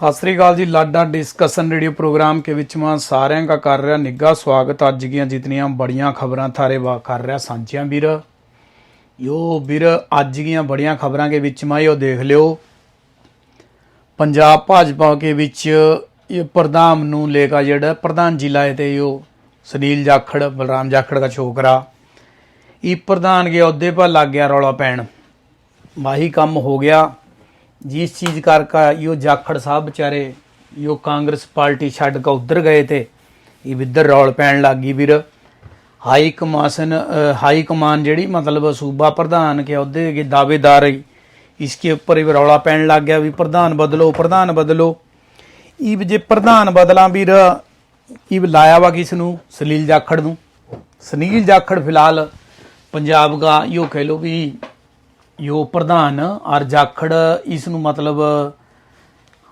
ਸਤਿ ਸ੍ਰੀ ਅਕਾਲ ਜੀ, ਲਾਡਾ discussion radio programme ਕੇ ਵਿੱਚ ਮੈਂ ਸਾਰਿਆਂ ਦਾ ਕਰ ਰਿਹਾ ਨਿੱਘਾ ਸਵਾਗਤ। ਅੱਜ ਗੀਆਂ ਜਿਤਨੀਆਂ ਬੜੀਆਂ ਖਬਰਾਂ ਥਾਰੇ ਵਾ ਕਰ ਰਿਹਾ ਸਾਂਝਿਆਂ ਵੀਰ। ਯੋ ਵੀਰ, ਅੱਜ ਦੀਆਂ ਬੜੀਆਂ ਖਬਰਾਂ ਕੇ ਵਿੱਚ ਮੈਂ ਇਹੋ ਦੇਖ ਲਿਓ। ਪੰਜਾਬ ਭਾਜਪਾ ਕੇ ਵਿੱਚ ਇਹ ਪ੍ਰਧਾਨ ਨੂੰ ਲੈ ਕੇ ਜਿਹੜਾ ਪ੍ਰਧਾਨ ਜ਼ਿਲ੍ਹਾ ਹੈ ਤੇ ਯੋ ਸੁਨੀਲ ਜਾਖੜ, ਬਲਰਾਮ ਜਾਖੜ ਦਾ ਛੋਕਰਾ। ਇਹ ਪ੍ਰਧਾਨ ਕੇ ਅਹੁਦੇ ਪਰ ਲੱਗ ਗਿਆ ਰੌਲਾ ਪੈਣ। ਵਾਹੀ ਕੰਮ ਹੋ ਗਿਆ। ਜਿਸ ਚੀਜ਼ ਕਰਕੇ ਯੋ ਜਾਖੜ ਸਾਹਿਬ ਵਿਚਾਰੇ ਯੋ ਕਾਂਗਰਸ ਪਾਰਟੀ ਛੱਡ ਕੇ ਉਧਰ ਗਏ ਤੇ ਇਹ ਵਿਦਰ ਰੌਲ ਪੈਣ ਲੱਗੀ ਵੀਰ। ਹਾਈ ਕਮਾਸਨ ਹਾਈ ਕਮਾਨ ਜਿਹੜੀ ਮਤਲਬ ਸੂਬਾ ਪ੍ਰਧਾਨ ਕੇ ਅਹੁਦੇ ਦੇ ਦਾਅਵੇਦਾਰ ਹੈ। ਇਸਕੇ ਉੱਪਰ ਇਹ ਰੌਲਾ ਪੈਣ ਲੱਗ ਗਿਆ ਵੀ ਪ੍ਰਧਾਨ ਬਦਲੋ ਪ੍ਰਧਾਨ ਬਦਲੋ। ਇਹ ਜੇ ਪ੍ਰਧਾਨ ਬਦਲਾਂ ਵੀਰ, ਇਹ ਲਾਇਆ ਵਾ ਕਿਸ ਨੂੰ? ਸਲੀਲ ਜਾਖੜ ਨੂੰ। ਸੁਨੀਲ ਜਾਖੜ ਫਿਲਹਾਲ ਪੰਜਾਬ ਦਾ ਯੋ ਕਹਿ ਲੋ ਵੀ ਯੋ ਪ੍ਰਧਾਨ ਔਰ ਜਾਖੜ ਇਸ ਨੂੰ ਮਤਲਬ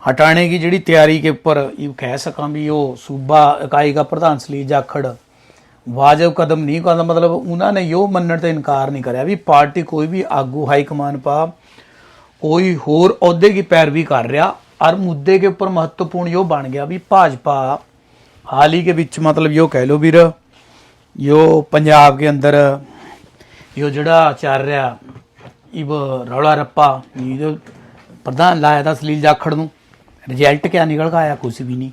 ਹਟਾਣੇ की ਜਿਹੜੀ ਤਿਆਰੀ के ऊपर ये कह सका भी ਉਹ ਸੂਬਾ ਇਕਾਈ ਦਾ ਪ੍ਰਧਾਨ ਸਲੀ ਜਾਖੜ ਵਾਜਬ ਕਦਮ ਨਹੀਂ ਕਰਦਾ ਮਤਲਬ ਉਹਨਾਂ ਨੇ ਯੋ ਮੰਨਣ ਤੇ ਇਨਕਾਰ ਨਹੀਂ ਕਰਿਆ ਵੀ ਪਾਰਟੀ ਕੋਈ ਵੀ ਆਗੂ ਹਾਈ ਕਮਾਨ ਪਾ ਕੋਈ ਹੋਰ ਅਹੁਦੇ ਦੀ ਪੈਰਵੀ ਕਰ ਰਿਹਾ ਔਰ ਮੁੱਦੇ ਕੇ ਉੱਪਰ ਮਹੱਤਵਪੂਰਨ ਯੋ ਬਣ ਗਿਆ ਵੀ ਭਾਜਪਾ ਹਾਲ ਹੀ ਕੇ ਵਿੱਚ ਮਤਲਬ ਯੋ ਕਹਿ ਲੋ ਵੀਰ ਯੋ ਪੰਜਾਬ ਕੇ ਅੰਦਰ ਯੋ ਜਿਹੜਾ ਚੱਲ ਰਿਹਾ ਇਹ ਰੌਲਾ ਰੱਪਾ ਇਹ ਜੋ ਪ੍ਰਧਾਨ ਲਾਇਆ ਤਾਂ ਸਲੀਲ ਜਾਖੜ ਨੂੰ ਰਿਜ਼ਲਟ ਕਿਆ ਨਿਕਲ ਕੇ ਆਇਆ ਕੁਝ ਵੀ ਨਹੀਂ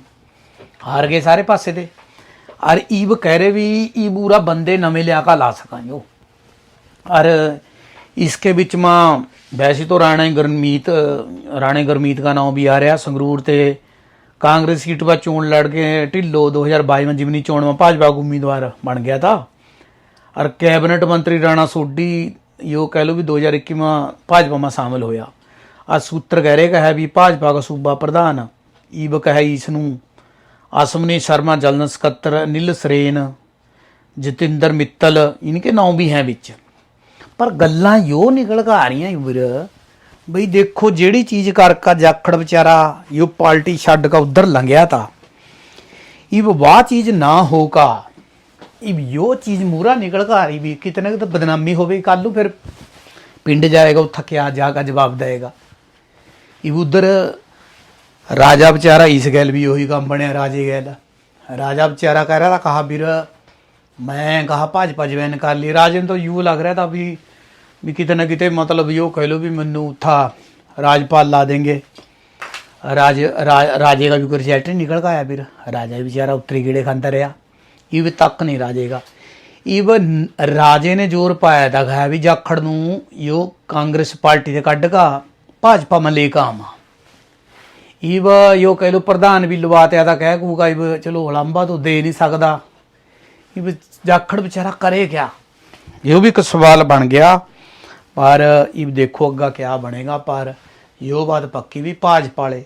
ਹਾਰ ਗਏ ਸਾਰੇ ਪਾਸੇ ਤੇ ਔਰ ਈਬ ਕਹਿ ਰਹੇ ਵੀ ਇਹ ਪੂਰਾ ਬੰਦੇ ਨਵੇਂ ਲਿਆ ਕੇ ਲਾ ਸਕਾਂ ਜੋ ਔਰ इसके ਵਿੱਚ ਮਾਂ ਵੈਸੇ तो ਰਾਣਾ ਗਰਮੀਤ ਰਾਣੇ ਗਰਮੀਤ ਦਾ ਨਾਮ ਵੀ ਆ ਰਿਹਾ ਸੰਗਰੂਰ ਤੇ ਕਾਂਗਰਸ ਸੀਟ 'ਪਾ ਚੋਣ ਲੜ ਕੇ ਢਿੱਲੋ 2022 में ਜਿਮਨੀ ਚੋਣ में ਭਾਜਪਾ ਦਾ ਉਮੀਦਵਾਰ ਬਣ ਗਿਆ था और कैबिनेट मंत्री राणा सोडी यो कह लो भी 2021 में भाजपा में शामिल होया आज सूत्र कह रहे है भी भाजपा का सूबा प्रधान ईब कहे इस ਨੂੰ ਅਸਮਨੀ ਸ਼ਰਮਾ ਜਨਰਲ ਸਕੱਤਰ ਅਨਿਲ ਸਰੇਨ ਜਤਿੰਦਰ ਮਿੱਤਲ ਇਨਕੇ ਨਾਮ ਵੀ ਹੈ ਵਿੱਚ ਪਰ ਗੱਲਾਂ ਯੋ ਨਿਕਲ ਕੇ ਆ ਰਹੀਆਂ ਵੀਰ ਬਈ ਦੇਖੋ ਜਿਹੜੀ ਚੀਜ਼ ਕਰਕਾ ਜਾਖੜ ਵਿਚਾਰਾ ਯੋ ਪਾਰਟੀ ਛੱਡ ਕੇ ਉਧਰ ਲੰਘਿਆ ਤਾ ਇਹ ਵਾਹ ਚੀਜ਼ ਨਾ ਹੋਗਾ ਇਹ ਯੋ ਚੀਜ਼ ਮੂਰਾ ਨਿਕਲ ਕੇ ਆ ਰਹੀ ਵੀ ਕਿਤੇ ਨਾ ਕਿਤੇ ਬਦਨਾਮੀ ਹੋਵੇ ਕੱਲ ਨੂੰ ਫਿਰ ਪਿੰਡ ਜਾਏਗਾ ਉੱਥੇ ਕਿਆ ਜਾ ਕੇ ਜਵਾਬ ਦੇਏਗਾ। ਇਹ ਉਧਰ ਰਾਜਾ ਵਿਚਾਰਾ ਇਸ ਗੈਲ ਵੀ ਉਹੀ ਕੰਮ ਬਣਿਆ, ਰਾਜੇ ਗੈਲ। ਰਾਜਾ ਵਿਚਾਰਾ ਕਹਿ ਰਿਹਾ ਤਾਂ ਕਹਾ ਵੀਰ, ਮੈਂ ਕਹਾ ਭਾਜਪਾ ਜਵੈਨ ਕਰ ਲਈ। ਰਾਜੇ ਨੂੰ ਤਾਂ ਯੂ ਲੱਗ ਰਿਹਾ ਤਾਂ ਵੀ ਵੀ ਕਿਤੇ ਨਾ ਕਿਤੇ ਮਤਲਬ ਯੋ ਕਹਿ ਲੋ ਵੀ ਮੈਨੂੰ ਉੱਥਾ ਰਾਜਪਾਲ ਲਾ ਦੇਂਗੇ ਰਾਜ ਰਾ- ਰਾਜੇ ਦਾ ਵੀ ਕੋਈ ਰਿਜ਼ਲਟ ਨਹੀਂ ਨਿਕਲ ਕੇ ਆਇਆ ਵੀਰ। ਰਾਜਾ ਵੀ ਵਿਚਾਰਾ ਉੱਤਰੀ ਕੀੜੇ ਇਹ ਵੀ ਤੱਕ ਨਹੀਂ ਰਾਜੇਗਾ। ਈਵਨ ਰਾਜੇ ਨੇ ਜ਼ੋਰ ਪਾਇਆ ਤਾਂ ਹੈ ਵੀ ਜਾਖੜ ਨੂੰ ਯੋ ਕਾਂਗਰਸ ਪਾਰਟੀ ਦੇ ਕੱਢ ਕਾ ਭਾਜਪਾ ਮਲੇ ਲੈ ਕੇ ਈਵ ਯੋ ਕਹਿ ਲੋ ਪ੍ਰਧਾਨ ਵੀ ਲਵਾਤਿਆ ਤਾਂ ਕਹਿ ਕੂਗਾ ਈਵ ਚਲੋ ਲੰਬਾ ਤੋਂ ਦੇ ਨਹੀਂ ਸਕਦਾ। ਈਵ ਜਾਖੜ ਵਿਚਾਰਾ ਕਰੇ ਕਿਆ? ਇਹ ਵੀ ਇੱਕ ਸਵਾਲ ਬਣ ਗਿਆ, ਪਰ ਇਹ ਦੇਖੋ ਅੱਗਾ ਕਿਆ ਬਣੇਗਾ, ਪਰ ਇਹੋ ਬਾਤ ਪੱਕੀ ਵੀ ਭਾਜਪਾ ਵਾਲੇ,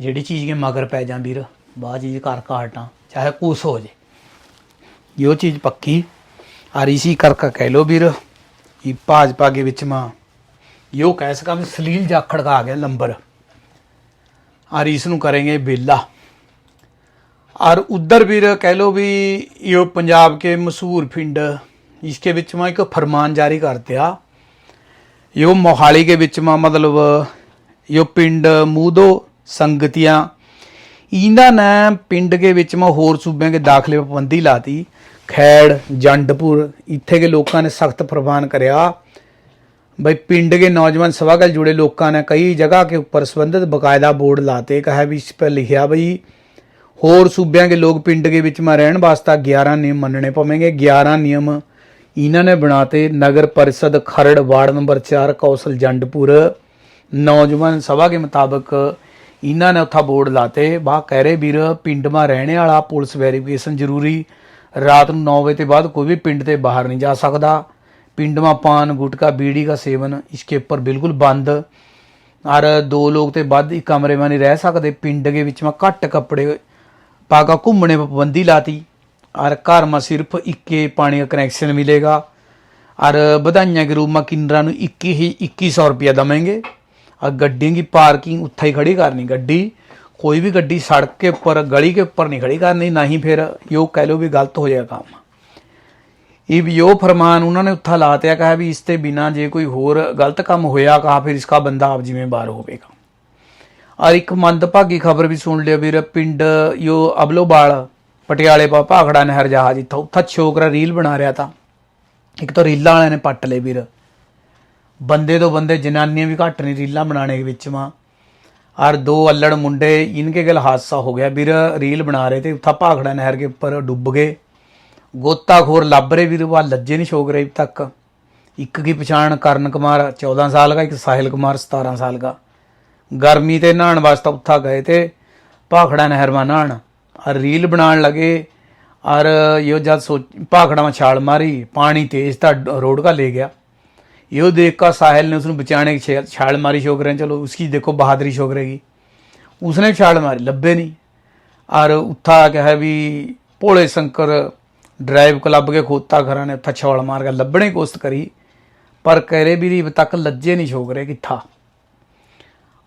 ਜਿਹੜੀ ਚੀਜ਼ ਕੇ ਮਗਰ ਪੈ ਜਾਂ ਵੀਰ ਬਾਅਦ ਚੀਜ਼ ਕਰ ਕਾਟਾਂ ਚਾਹੇ ਕੁਛ ਹੋ ਜੇ। यो चीज़ पक्की और इसी कर का कह लो वीर कि भाजपा के विच में यो कह सका भी सलील जाखड़ का आ गया लंबर और इसनों करेंगे बेला और उधर वीर कह लो भी यो पंजाब के मशहूर पिंड इसके बीच में एक फरमान जारी कर दिया यो मोहाली के बीच में मतलब यो पिंड मूदो संगतियाँ इनका नाम पिंड के बीच में होर सूबे के दाखिले पर पाबंदी लाती खैड़ जंडपुर इतने के लोगों ने सख्त प्रवान कराया भाई पिंड के नौजवान सभा के जुड़े लोगों ने कई जगह के ऊपर संबंधित बकायदा बोर्ड लाते कहा भी इस पर लिखा भाई ਹੋਰ ਸੂਬਿਆਂ ਦੇ ਲੋਕ ਪਿੰਡ ਦੇ ਵਿੱਚ ਮੈਂ ਰਹਿਣ ਵਾਸਤਾ 11 ਨਿਯਮ ਮੰਨਣੇ ਪਵੇਂਗੇ 11 ਨਿਯਮ ਇਹਨਾਂ ਨੇ ਬਣਾਤੇ ਨਗਰ ਪਰਿਸ਼ਦ Kharar ward number 4 council Jandpur ਨੌਜਵਾਨ ਸਭਾ ਦੇ ਮੁਤਾਬਕ ਇਹਨਾਂ ਨੇ ਉੱਥਾ ਬੋਰਡ ਲਾਤੇ ਬਾ ਕਹਿ ਰਹੇ ਵੀਰ ਪਿੰਡ ਮਾ ਰਹਿਣੇ ਵਾਲਾ ਪੁਲਿਸ ਵੈਰੀਫਿਕੇਸ਼ਨ ਜ਼ਰੂਰੀ ਰਾਤ ਨੂੰ 9 ਵਜੇ ਤੋਂ ਬਾਅਦ ਕੋਈ ਵੀ ਪਿੰਡ ਤੇ ਬਾਹਰ नहीं जा सकता पिंड में पान गुटखा बीड़ी का सेवन इसके ऊपर बिल्कुल बंद और दो लोग ते बद एक कमरे में नहीं रह सकते पिंड के विच में घट कपड़े पाका घूमने पर पाबंदी लाती और घर में सिर्फ इक्के पानी का कनेक्शन मिलेगा और बधाइयां के रूप में किन्नरा ਨੂੰ 21 ही 2100 रुपया दमेंगे और गड्डियों की पार्किंग उत्थे ही खड़ी करनी गड्डी कोई भी गड्डी सड़क के ऊपर गली के ऊपर नहीं खड़ी करनी ना ही फिर यो कह लो भी गलत हो जाएगा काम ਇਹ ਵੀ ਉਹ ਫਰਮਾਨ ਉਹਨਾਂ ਨੇ ਉੱਥਾ ਲਾਤਿਆ ਕਹਾ ਵੀ ਇਸ ਤੇ ਬਿਨਾ ਜੇ ਕੋਈ ਹੋਰ ਗਲਤ ਕੰਮ ਹੋਇਆ ਕਹਾ ਫਿਰ ਇਸਕਾ ਬੰਦਾ ਆਪ ਜ਼ਿੰਮੇਵਾਰ ਹੋਵੇਗਾ ਔਰ ਇੱਕ ਮੰਦਭਾਗੀ ਖਬਰ ਵੀ ਸੁਣ ਲਿਓ ਵੀਰ ਪਿੰਡ ਯੋ ਅਬਲੋਵਾਲ ਪਟਿਆਲੇ ਪਾ ਭਾਖੜਾ ਨਹਿਰ ਜਹਾਜ਼ ਇੱਥੋਂ ਉੱਥਾ ਛੋਕਰਾ ਰੀਲ ਬਣਾ ਰਿਹਾ ਤਾਂ ਇੱਕ ਤਾਂ ਰੀਲਾਂ ਵਾਲਿਆਂ ਨੇ ਪੱਟ ਲਏ ਵੀਰ ਬੰਦੇ ਤੋਂ ਬੰਦੇ ਜਨਾਨੀਆਂ ਵੀ ਘੱਟ ਨਹੀਂ ਰੀਲਾਂ ਬਣਾਣੇ ਦੇ ਵਿੱਚ ਮਾ ਔਰ ਦੋ अल्लड़ मुंडे इनके गल हादसा हो गया ਵੀਰ ਰੀਲ ਬਣਾ ਰਹੇ ਤੇ ਉੱਥਾ ਭਾਖੜਾ ਨਹਿਰ ਕੇ ਉੱਪਰ ਡੁੱਬ ਗਏ ਗੋਤਾਖੋਰ ਲੱਭ ਰਹੇ ਵੀਰ ਵਾ ਲੱਜੇ ਨਹੀਂ ਸ਼ੋਕ ਰਹੇ ਅਬ तक ਇੱਕ ਕੀ ਪਛਾਣ ਕਰਨ ਕੁਮਾਰ 14 ਸਾਲ ਦਾ ਇੱਕ ਸਾਹਿਲ ਕੁਮਾਰ 17 ਸਾਲ ਦਾ ਗਰਮੀ ਤੇ ਨਹਾਉਣ ਵਾਸਤੇ ਉੱਥਾ ਗਏ ਤੇ ਭਾਖੜਾ ਨਹਿਰ ਮਾ ਨਹਾਣ ਔਰ ਰੀਲ ਬਣਾਉਣ ਲਗੇ ਔਰ ਇਹ ਜਦ ਸੋਚ ਭਾਖੜਾ ਮਾ ਛਾਲ ਮਾਰੀ ਪਾਣੀ ਤੇਜ਼ ਤਾਂ रोड का ले गया यो देख कर साहिल ने उसने बचाने की छे- छाल मारी छोकरे ने चलो उसकी देखो बहादुरी छोकरे की उसने भी छाल मारी लब्बे नहीं और उत्था क्या है भी भोले शंकर ड्राइव क्लब के खोता घरा ने उत्था छाल मार के लब्भने की कोशिश करी पर करे भी अब तक लज्जे नहीं छोकरे किथा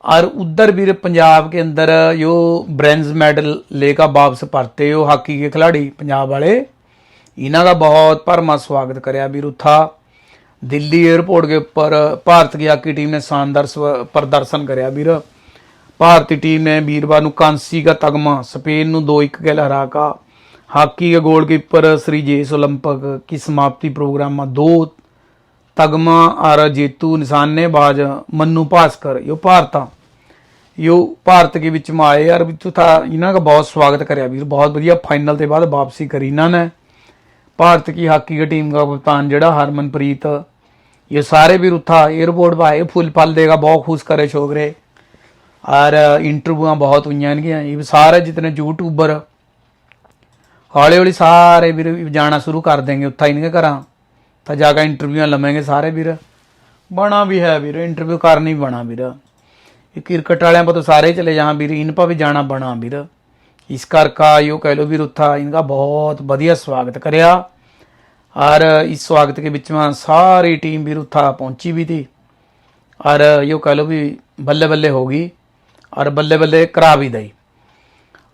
और उधर भी पंजाब के अंदर यो ब्रॉन्ज मेडल लेकर वापस परते हो हॉकी के खिलाड़ी पंजाब वाले इन्हों का बहुत भरमा स्वागत कराया भी उत्था दिल्ली एयरपोर्ट के ऊपर भारत की हॉकी टीम ने शानदार प्रदर्शन कराया वीर भारतीय टीम ने वीरवार कांसी का तगमा स्पेन दो एक गैल हरा का हॉकी के गोलकीपर श्री जेस ओलंपिक की समाप्ति प्रोग्राम में दो तगमा और जेतू निशानेबाज मन्नू भास्कर यो भारत यो भारत के बीच में आए यार तू था इन्हों का बहुत स्वागत कराया वीर बहुत बढ़िया फाइनल के बाद वापसी करी इन्होंने भारत की हॉकी की टीम का कप्तान जड़ा हरमनप्रीत ये सारे भी था एयरपोर्ट पर आए फूल पल देगा, बहुत खुश करे छोकरे और इंटरव्यू बहुत हुई इनकी सारे जितने यूट्यूबर ਹੌਲੀ ਹੌਲੀ ਸਾਰੇ ਵੀਰ ਜਾਣਾ ਸ਼ੁਰੂ ਕਰ ਦੇਣਗੇ ਉੱਥਾ ਇਨਕੇ ਘਰਾਂ ਤਾਂ ਜਾ ਕੇ ਇੰਟਰਵਿਊਆਂ ਲਵਾਂਗੇ ਸਾਰੇ ਵੀਰ ਬਣਾ ਵੀ ਹੈ ਵੀਰ ਇੰਟਰਵਿਊ ਕਰਨੀ ਬਣਾ ਵੀਰ ਇਹ ਕ੍ਰਿਕਟ ਵਾਲਿਆਂ ਪਰ ਤਾਂ ਸਾਰੇ ਚਲੇ ਜਾਹਾਂ ਵੀਰ ਇਨ ਪਾ ਵੀ ਜਾਣਾ ਬਣਾ ਵੀਰ ਇਸ ਕਰਕੇ ਯੋ ਕਹਿ ਲੋ ਵੀਰ ਉੱਥਾ ਇਨਕਾ ਬਹੁਤ ਵਧੀਆ ਸਵਾਗਤ ਕਰਿਆ ਔਰ ਇਸ ਸਵਾਗਤ के बीच में सारी टीम भी उत्था पहुंची भी थी और यो कह लो भी बल्ले बल्ले होगी और बल्ले बल्ले करा भी दई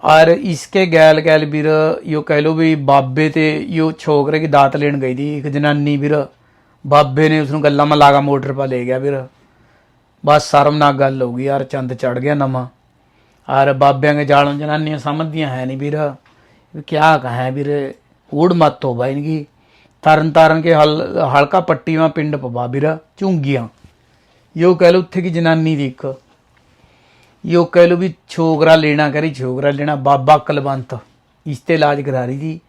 और इसके गैल गैल ਵੀਰ ਯੋ ਕਹਿ ਲੋ ਵੀ ਬਾਬੇ ਤੇ ਯੋ ਛੋਕਰੇ ਦੀ ਦਾਤ ਲੈਣ ਗਈ ਦੀ ਇੱਕ ਜਨਾਨੀ ਵੀਰ ਬਾਬੇ ਨੇ ਉਸ ਨੂੰ ਗੱਲਾਂ ਮਾ ਲਾਗਾ ਮੋਟਰ ਪਾ ਲੈ ਗਿਆ ਵੀਰ ਬਸ ਸ਼ਰਮਨਾਕ ਗੱਲ ਹੋ ਗਈ ਯਾਰ ਚੰਦ ਚੜ ਗਿਆ ਨਵਾਂ ਔਰ ਬਾਬਿਆਂ ਦੇ ਜਾਲੋਂ ਜਨਾਨੀਆਂ ਸਮਝਦੀਆਂ ਹੈ ਨਹੀਂ ਵੀਰ ਵੀ ਕਿਆ ਕਹਾਂ ਵੀਰ ਊੜ ਮਤ ਹੋ ਬਾਈ ਇਨਕੀ ਤਰਨ ਤਾਰਨ ਕੇ ਹਲ, ਹਲਕਾ ਪੱਟੀਵਾਂ ਪਿੰਡ ਪਵਾਬਿਰਾ ਝੁੰਗੀਆਂ। ਯੋ ਕਹਿ ਲੋ ਉੱਥੇ ਕੀ ਜਨਾਨੀ ਦੀ ਇੱਕ ਯੋ ਕਹਿ ਲੋ ਵੀ ਛੋਗਰਾ ਲੈਣਾ ਕਰੀ, ਛੋਗਰਾ ਲੈਣਾ, ਬਾਬਾ ਕਲਵੰਤ। ਇਸ ਤੇ ਇਲਾਜ ਕਰਾ ਰਹੀ ਸੀ।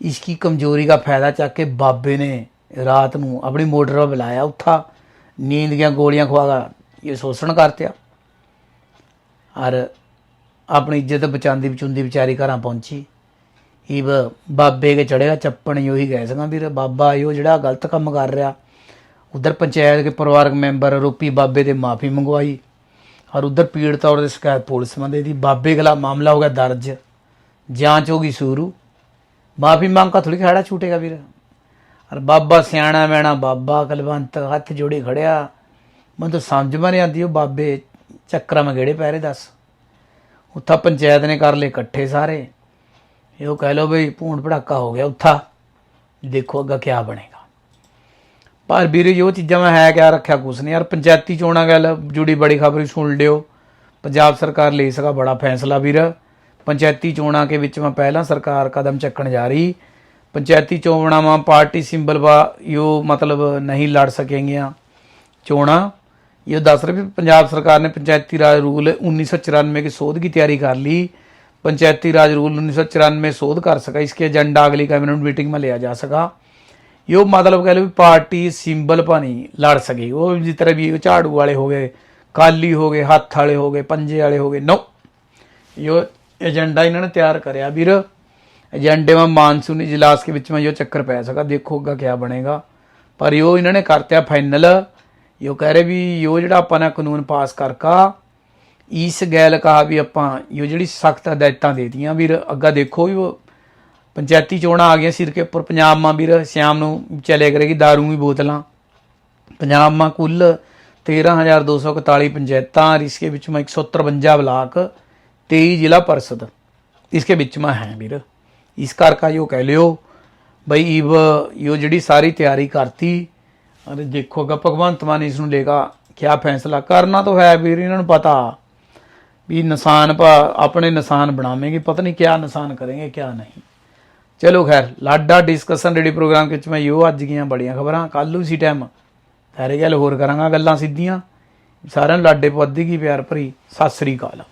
ਇਸ ਕੀ ਕਮਜ਼ੋਰੀ ਦਾ ਫਾਇਦਾ ਚੱਕ ਕੇ ਬਾਬੇ ਨੇ ਰਾਤ ਨੂੰ ਆਪਣੀ ਮੋਟਰ 'ਤੇ ਬੁਲਾਇਆ ਉੱਥਾ ਨੀਂਦ ਦੀਆਂ ਗੋਲੀਆਂ ਖਵਾਗਾ ਇਹ ਸ਼ੋਸ਼ਣ ਕਰਤਿਆ। ਔਰ ਆਪਣੀ ਇੱਜ਼ਤ ਬਚਾਉਂਦੀ ਵਿਚੁੰਦੀ ਵਿਚਾਰੀ ਘਰਾਂ ਪਹੁੰਚੀ। ਈਵ ਬਾਬੇ ਕੇ ਚੜੇਗਾ ਚੱਪਣ ਹੀ ਉਹੀ ਕਹਿ ਸਕਾਂ ਵੀਰ, ਬਾਬਾ ਯੋ ਜਿਹੜਾ ਗਲਤ ਕੰਮ ਕਰ ਰਿਹਾ। ਉਧਰ ਪੰਚਾਇਤ ਦੇ ਪਰਿਵਾਰਕ ਮੈਂਬਰ ਰੂਪੀ ਬਾਬੇ ਦੇ ਮਾਫੀ ਮੰਗਵਾਈ ਔਰ ਉਧਰ ਪੀੜਤ ਔਰ ਦੇ ਸ਼ਿਕਾਇਤ ਪੁਲਿਸ ਮੰਦੇ ਦੀ ਬਾਬੇ ਗਲਾ ਮਾਮਲਾ ਹੋ ਗਿਆ ਦਰਜ। ਜਾਂਚ ਹੋ ਗਈ ਸ਼ੁਰੂ। ਮਾਫੀ ਮੰਗ ਕਾ ਥੋੜੀ ਖੜਾ ਛੂਟੇਗਾ ਵੀਰ। ਔਰ ਬਾਬਾ ਸਿਆਣਾ ਮੈਣਾ, ਬਾਬਾ ਕਲਵੰਤ ਹੱਥ ਜੋੜੇ ਖੜਿਆ। ਮੈਨੂੰ ਤਾਂ ਸਮਝ ਮਰ ਆਂਦੀ ਉਹ ਬਾਬੇ ਚੱਕਰਾਂ ਮੇ ਗੇੜੇ ਪੈਰੇ ਦੱਸ। ਉੱਥਾ ਪੰਚਾਇਤ ਨੇ ਕਰ ਲਏ ਇਕੱਠੇ ਸਾਰੇ। ਇਹ ਉਹ ਕਹਿ ਲਓ ਵੀ ਭੂਣ ਭੜਾਕਾ ਹੋ ਗਿਆ ਉੱਥਾ ਦੇਖੋ ਅੱਗਾ ਕੀ ਬਣੇਗਾ। ਪਰ ਵੀਰ ਜੋ ਚੀਜ਼ਾਂ ਮੈਂ ਹੈ ਕਿਆ ਰੱਖਿਆ, ਕੁਛ ਨਹੀਂ। ਯਾਰ, ਪੰਚਾਇਤੀ ਚੋਣਾਂ ਗੱਲ, ਜੁੜੀ ਬੜੀ ਖਬਰ ਸੁਣ ਲਿਓ। ਪੰਜਾਬ ਸਰਕਾਰ ਲੈ ਸਕਾ ਬੜਾ ਫੈਸਲਾ ਵੀਰ। ਪੰਚਾਇਤੀ ਚੋਣਾਂ ਕੇ ਵਿੱਚ ਮੈਂ ਪਹਿਲਾਂ ਸਰਕਾਰ ਕਦਮ ਚੱਕਣ ਜਾ ਰਹੀ। ਪੰਚਾਇਤੀ ਚੋਣਾਂ ਮਾ ਪਾਰਟੀ ਸਿੰਬਲ ਵਾ ਯੋ ਮਤਲਬ ਨਹੀਂ ਲੜ ਸਕੇਗੀਆਂ ਚੋਣਾਂ। ਇਹ ਦੱਸ 10 ਵੀ ਪੰਜਾਬ ਸਰਕਾਰ ਨੇ ਪੰਚਾਇਤੀ ਰਾਜ ਰੂਲ 1994 ਕੇ ਸੋਧ ਦੀ ਤਿਆਰੀ ਕਰ ਲਈ। पंचायती राज रूल उन्नीस में शोध कर सका इसके एजेंडा अगली कैबिनेट मीटिंग में लिया जा सका यो मतलब कह लो पार्टी सिंबल पर नहीं लड़ सकी वो जिस तरह भी झाड़ू वाले हो गए ਕਾਲੀ ਹੋ ਗਏ ਹੱਥ ਵਾਲੇ ਹੋ ਗਏ ਪੰਜੇ ਵਾਲੇ ਹੋ ਗਏ ਨੋ यो एजेंडा इन्होंने तैयार कराया वीर एजेंडे में मानसून इजलास के बीच में यो चक्कर पै सका देखो अगर क्या बनेगा पर यो इन्होंने करत्या फाइनल यो कह रहे भी यो जड़ा अपना कानून पास करका ਕਰਕਾ ਇਸ ਗੈਲ ਕਹਾ ਵੀ ਆਪਾਂ यो ਜਿਹੜੀ ਸਖਤ ਹਦਾਇਤਾਂ ਦੇਤੀਆਂ ਵੀਰ ਅੱਗਾ ਦੇਖੋ ਵੀ ਉਹ ਪੰਚਾਇਤੀ ਚੋਣਾਂ ਆ ਗਈਆਂ ਸਿਰ ਕੇ ਉੱਪਰ ਪੰਜਾਬ ਮਾਂ ਵੀਰ ਸ਼ਾਮ ਨੂੰ ਚਲੇ ਕਰੇਗੀ दारू ਦੀ ਬੋਤਲਾਂ ਪੰਜਾਬ ਮਾਂ ਕੁੱਲ 13241 ਪੰਚਾਇਤਾਂ और इसके बीच में 153 ब्लॉक 23 ਜ਼ਿਲ੍ਹਾ परिषद इसके बीच में है ਵੀਰ ਇਸ ਕਰਕੇ ਜੋ ਕਹਿ ਲਿਓ ਬਈ ਇਵ ਇਹ ਜਿਹੜੀ ਸਾਰੀ ਤਿਆਰੀ ਕਰਤੀ ਅਰੇ ਦੇਖੋਗਾ ਭਗਵੰਤ ਮਾਨ ਇਸ ਨੂੰ ਲੇਗਾ ਕਿਆ ਫੈਸਲਾ ਕਰਨਾ ਤਾਂ ਹੈ ਵੀਰ ਇਹਨਾਂ ਨੂੰ ਪਤਾ ਵੀ ਨਿਸ਼ਾਨ ਪਾ ਆਪਣੇ ਨਿਸ਼ਾਨ ਬਣਾਵੇਂਗੇ, ਪਤਾ ਨਹੀਂ ਕਿਆ ਨਿਸ਼ਾਨ ਕरेंगे ਕਿਆ ਨਹੀਂ। ਚਲੋ ਖੈਰ, ਲਾਡਾ ਡਿਸਕਸ਼ਨ ਰੇਡੀ ਪ੍ਰੋਗਰਾਮ ਵਿੱਚ ਮੈਂ ਯੋ ਅੱਜ ਗਈਆਂ ਬੜੀਆਂ ਖਬਰਾਂ ਕੱਲ ਨੂੰ ਸੀ ਟਾਈਮ ਸਾਰੇ ਗੱਲ ਹੋਰ ਕਰਾਂਗਾ ਗੱਲਾਂ ਸਿੱਧੀਆਂ। ਸਾਰਿਆਂ ਨੂੰ ਲਾਡੇ ਪੱਦੀ ਕੀ ਪਿਆਰ ਭਰੀ, ਸਤਿ ਸ੍ਰੀ ਅਕਾਲ।